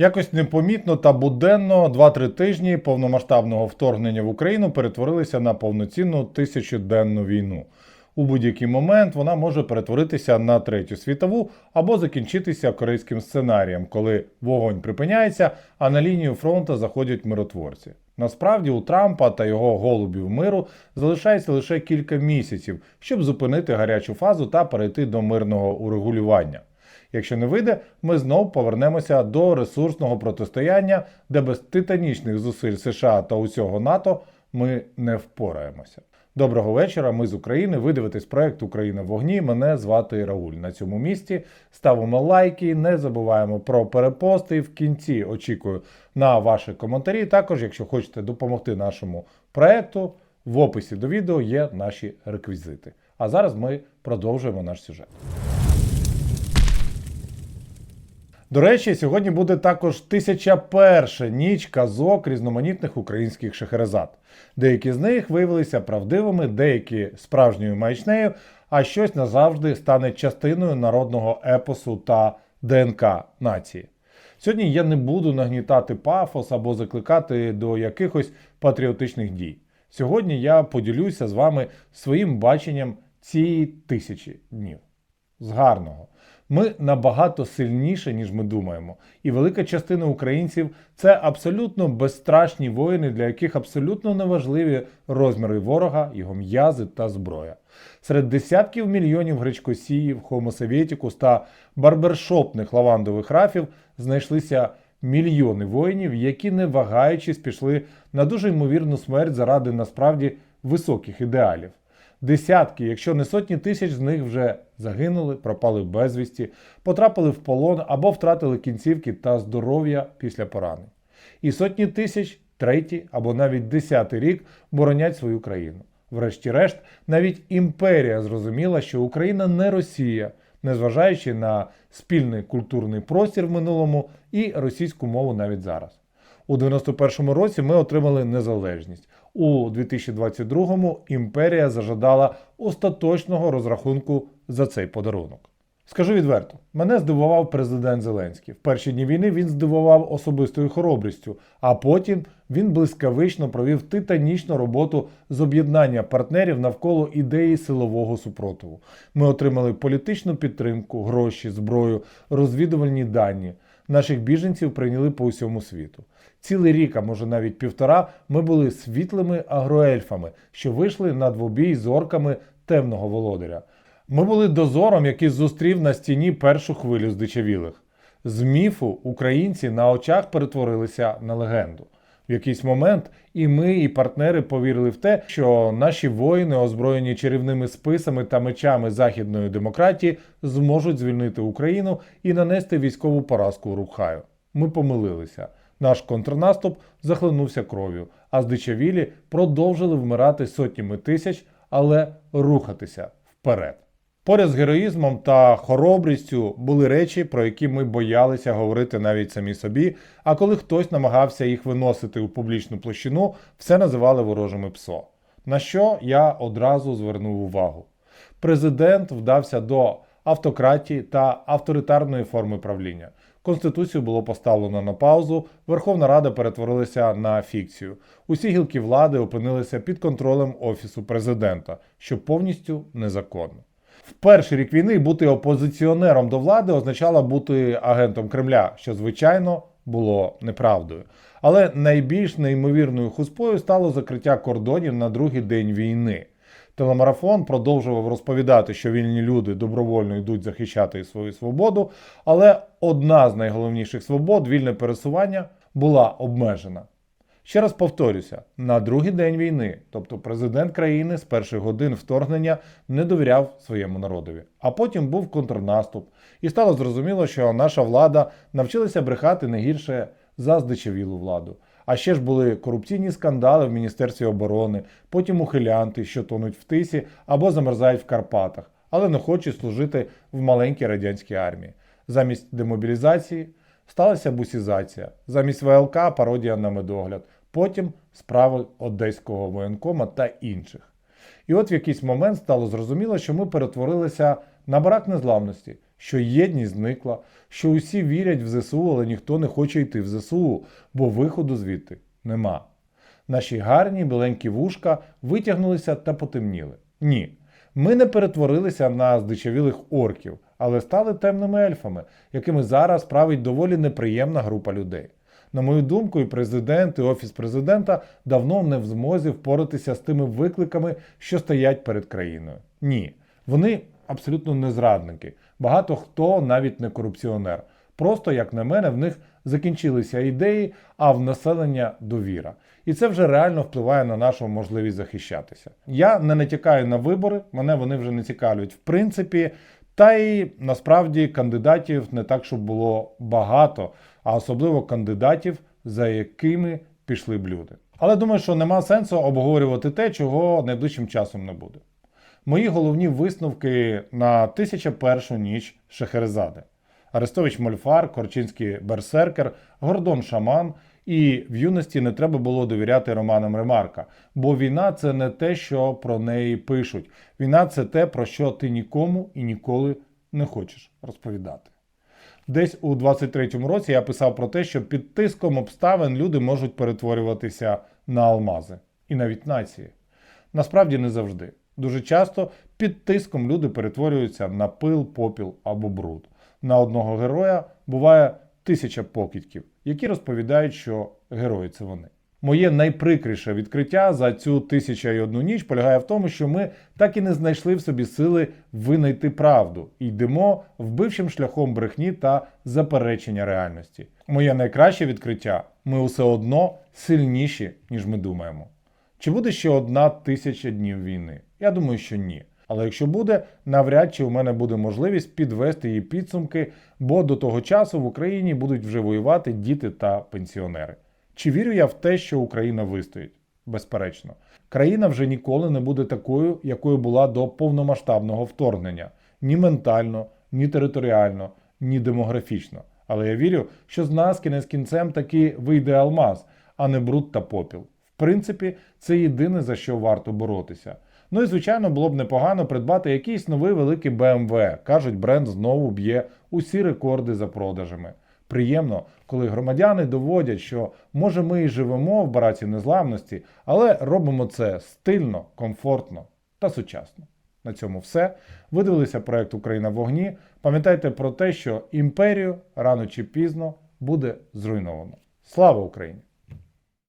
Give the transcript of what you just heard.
Якось непомітно та буденно 2-3 тижні повномасштабного вторгнення в Україну перетворилися на повноцінну тисячоденну війну. У будь-який момент вона може перетворитися на третю світову або закінчитися корейським сценарієм, коли вогонь припиняється, а на лінію фронту заходять миротворці. Насправді у Трампа та його голубів миру залишається лише кілька місяців, щоб зупинити гарячу фазу та перейти до мирного урегулювання. Якщо не вийде, ми знов повернемося до ресурсного протистояння, де без титанічних зусиль США та усього НАТО ми не впораємося. Доброго вечора. Ми з України. Ви дивитесь проект Україна в вогні. Мене звати Рауль. На цьому місці ставимо лайки, не забуваємо про перепости. В кінці очікую на ваші коментарі. Також, якщо хочете допомогти нашому проекту, в описі до відео є наші реквізити. А зараз ми продовжуємо наш сюжет. До речі, сьогодні буде також тисяча перша ніч казок різноманітних українських шахерезад. Деякі з них виявилися правдивими, деякі справжньою маячнею, а щось назавжди стане частиною народного епосу та ДНК нації. Сьогодні я не буду нагнітати пафос або закликати до якихось патріотичних дій. Сьогодні я поділюся з вами своїм баченням цієї тисячі днів. З гарного. Ми набагато сильніше, ніж ми думаємо. І велика частина українців це абсолютно безстрашні воїни, для яких абсолютно неважливі розміри ворога, його м'язи та зброя. Серед десятків мільйонів гречкосіїв, хомосовєтікус та барбершопних лавандових рафів знайшлися мільйони воїнів, які не вагаючись пішли на дуже ймовірну смерть заради насправді високих ідеалів. Десятки, якщо не сотні тисяч з них вже загинули, пропали безвісті, потрапили в полон або втратили кінцівки та здоров'я після поранень. І сотні тисяч третій або навіть десятий рік боронять свою країну. Врешті-решт, навіть імперія зрозуміла, що Україна не Росія, незважаючи на спільний культурний простір в минулому і російську мову навіть зараз. У 91-му році ми отримали незалежність. У 2022-му імперія зажадала остаточного розрахунку за цей подарунок. Скажу відверто, мене здивував президент Зеленський. В перші дні війни він здивував особистою хоробрістю, а потім він блискавично провів титанічну роботу з об'єднання партнерів навколо ідеї силового супротиву. Ми отримали політичну підтримку, гроші, зброю, розвідувальні дані. Наших біженців прийняли по усьому світу. Цілий рік, а може навіть півтора, ми були світлими агроельфами, що вийшли на двобій з орками темного володаря. Ми були дозором, який зустрів на стіні першу хвилю здичавілих. З міфу українці на очах перетворилися на легенду. В якийсь момент і ми, і партнери повірили в те, що наші воїни, озброєні чарівними списами та мечами західної демократії, зможуть звільнити Україну і нанести військову поразку Рухаю. Ми помилилися. Наш контрнаступ захлинувся кров'ю, а здичавілі продовжили вмирати сотнями тисяч, але рухатися вперед. Поряд з героїзмом та хоробрістю були речі, про які ми боялися говорити навіть самі собі. А коли хтось намагався їх виносити у публічну площину, все називали ворожими псо. На що я одразу звернув увагу. Президент вдався до автократії та авторитарної форми правління. Конституцію було поставлено на паузу, Верховна Рада перетворилася на фікцію. Усі гілки влади опинилися під контролем Офісу президента, що повністю незаконно. В перший рік війни бути опозиціонером до влади означало бути агентом Кремля, що звичайно було неправдою. Але найбільш неймовірною хуспою стало закриття кордонів на другий день війни. Телемарафон продовжував розповідати, що вільні люди добровольно йдуть захищати свою свободу, але одна з найголовніших свобод вільне пересування була обмежена. Ще раз повторюся: на другий день війни, тобто президент країни з перших годин вторгнення не довіряв своєму народові. А потім був контрнаступ, і стало зрозуміло, що наша влада навчилася брехати не гірше за здичавілу владу. А ще ж були корупційні скандали в Міністерстві оборони, потім ухилянти, що тонуть в тисі або замерзають в Карпатах, але не хочуть служити в маленькій радянській армії. Замість демобілізації сталася бусізація, замість ВЛК пародія на медогляд, потім справи одеського воєнкома та інших. І от в якийсь момент стало зрозуміло, що ми перетворилися на барак незламності, що єдність зникла, що усі вірять в ЗСУ, але ніхто не хоче йти в ЗСУ, бо виходу звідти нема. Наші гарні біленькі вушка витягнулися та потемніли. Ні, ми не перетворилися на здичавілих орків, але стали темними ельфами, якими зараз править доволі неприємна група людей. На мою думку, і президент, і офіс президента давно не в змозі впоратися з тими викликами, що стоять перед країною. Ні, вони абсолютно не зрадники. Багато хто навіть не корупціонер. Просто, як на мене, в них закінчилися ідеї, а в населення довіра. І це вже реально впливає на нашу можливість захищатися. Я не натякаю на вибори, мене вони вже не цікавлять в принципі. Та й насправді кандидатів не так, щоб було багато, а особливо кандидатів, за якими пішли б люди. Але думаю, що нема сенсу обговорювати те, чого найближчим часом не буде. Мої головні висновки на 1001 ніч Шехерезади. Арестович Мольфар, Корчинський Берсеркер, Гордон Шаман. І в юності не треба було довіряти романам Ремарка, бо війна це не те, що про неї пишуть. Війна це те, про що ти нікому і ніколи не хочеш розповідати. Десь у 23-му році я писав про те, що під тиском обставин люди можуть перетворюватися на алмази і навіть нації. Насправді не завжди. Дуже часто під тиском люди перетворюються на пил, попіл або бруд. На одного героя буває тисяча покидьків, які розповідають, що герої це вони. Моє найприкріше відкриття за цю тисяча і одну ніч полягає в тому, що ми так і не знайшли в собі сили винайти правду і йдемо вбивчим шляхом брехні та заперечення реальності. Моє найкраще відкриття ми усе одно сильніші, ніж ми думаємо. Чи буде ще одна тисяча днів війни? Я думаю, що ні. Але якщо буде, навряд чи у мене буде можливість підвести її підсумки, бо до того часу в Україні будуть вже воювати діти та пенсіонери. Чи вірю я в те, що Україна вистоїть? Безперечно, країна вже ніколи не буде такою, якою була до повномасштабного вторгнення ні ментально, ні територіально, ні демографічно. Але я вірю, що з нас кінець кінцем таки вийде алмаз, а не бруд та попіл. В принципі, це єдине за що варто боротися. Ну і звичайно було б непогано придбати якийсь новий великий BMW. Кажуть, бренд знову б'є усі рекорди за продажами. Приємно, коли громадяни доводять, що може ми і живемо в бараці незламності, але робимо це стильно, комфортно та сучасно. На цьому все. Ви дивилися проект Україна в вогні. Пам'ятайте про те, що імперію рано чи пізно буде зруйновано. Слава Україні!